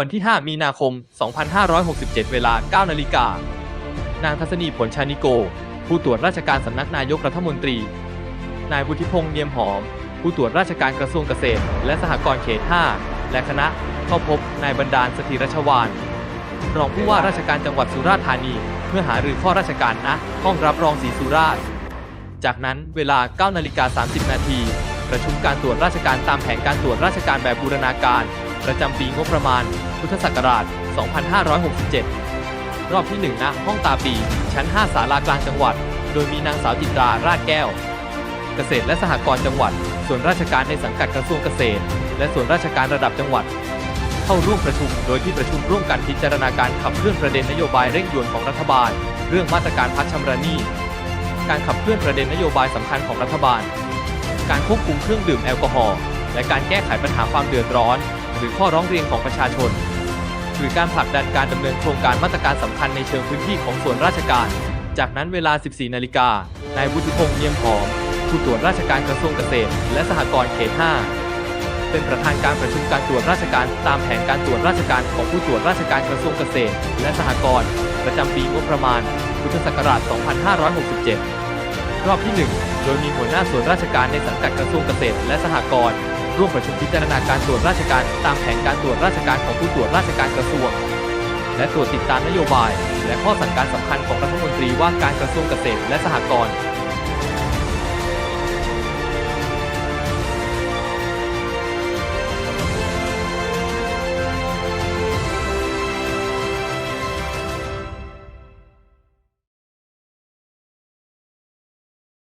วันที่ 5 มีนาคม 2567 เวลา 9 นาฬิกา นางทัศนีผลชานิโก ผู้ตรวจราชการสำนักนายกรัฐมนตรี นายวุฒิพงษ์เนียมหอม ผู้ตรวจราชการกระทรวงเกษตร และสหกรณ์เขต 5 และคณะเข้าพบนายบรรดาลสถิรชวานรองผู้ว่าราชการจังหวัดสุราษฎร์ธานี เพื่อหารือข้อราชการณห้องรับรองศรีสุราษฎร์ จากนั้นเวลา 9 นาฬิกา 30 นาที ประชุมการตรวจราชการตามแผนการตรวจราชการแบบบูรณาการ ประจำปีงบประมาณ พุทธศักราช 2567 รอบที่ 1 ณ ห้องตาปี ชั้น 5 ศาลากลางจังหวัด โดยมีนางสาวจิตราราชแก้ว เกษตรและสหกรณ์จังหวัด ส่วนราชการในสังกัดกระทรวงเกษตร และส่วนราชการระดับจังหวัด เข้าร่วมประชุม โดยที่ประชุมร่วมกันพิจารณาการขับเคลื่อนประเด็นนโยบายเร่งด่วนของรัฐบาล เรื่องมาตรการพักชำระหนี้การขับเคลื่อนประเด็นนโยบายสำคัญของรัฐบาล การควบคุมเครื่องดื่มแอลกอฮอล์และการแก้ไขปัญหาความเดือดร้อน หรือข้อร้องเรียนของประชาชน หรือการผลักดันการดำเนินโครงการมาตรการสำคัญในเชิงพื้นที่ของส่วนราชการ จากนั้นเวลา 14 นาฬิกา นายวุฒิพงษ์เนียมหอม ผู้ตรวจราชการกระทรวงเกษตร และสหกรณ์เขต 5 เป็นประธานการประชุมการตรวจราชการตามแผนการตรวจราชการของผู้ตรวจราชการกระทรวงเกษตร และสหกรณ์ประจำปีงบประมาณ พุทธศักราช 2567 รอบที่ 1 โดยมีหัวหน้าส่วนราชการในสังกัดกระทรวงเกษตร และสหกรณ์ ร่วมประชุมพิจารณาการตรวจราชการ ตามแผนการตรวจราชการของผู้ตรวจราชการกระทรวง และตรวจติดตามนโยบาย และข้อสั่งการสำคัญของรัฐมนตรีว่าการกระทรวงเกษตรและสหกรณ์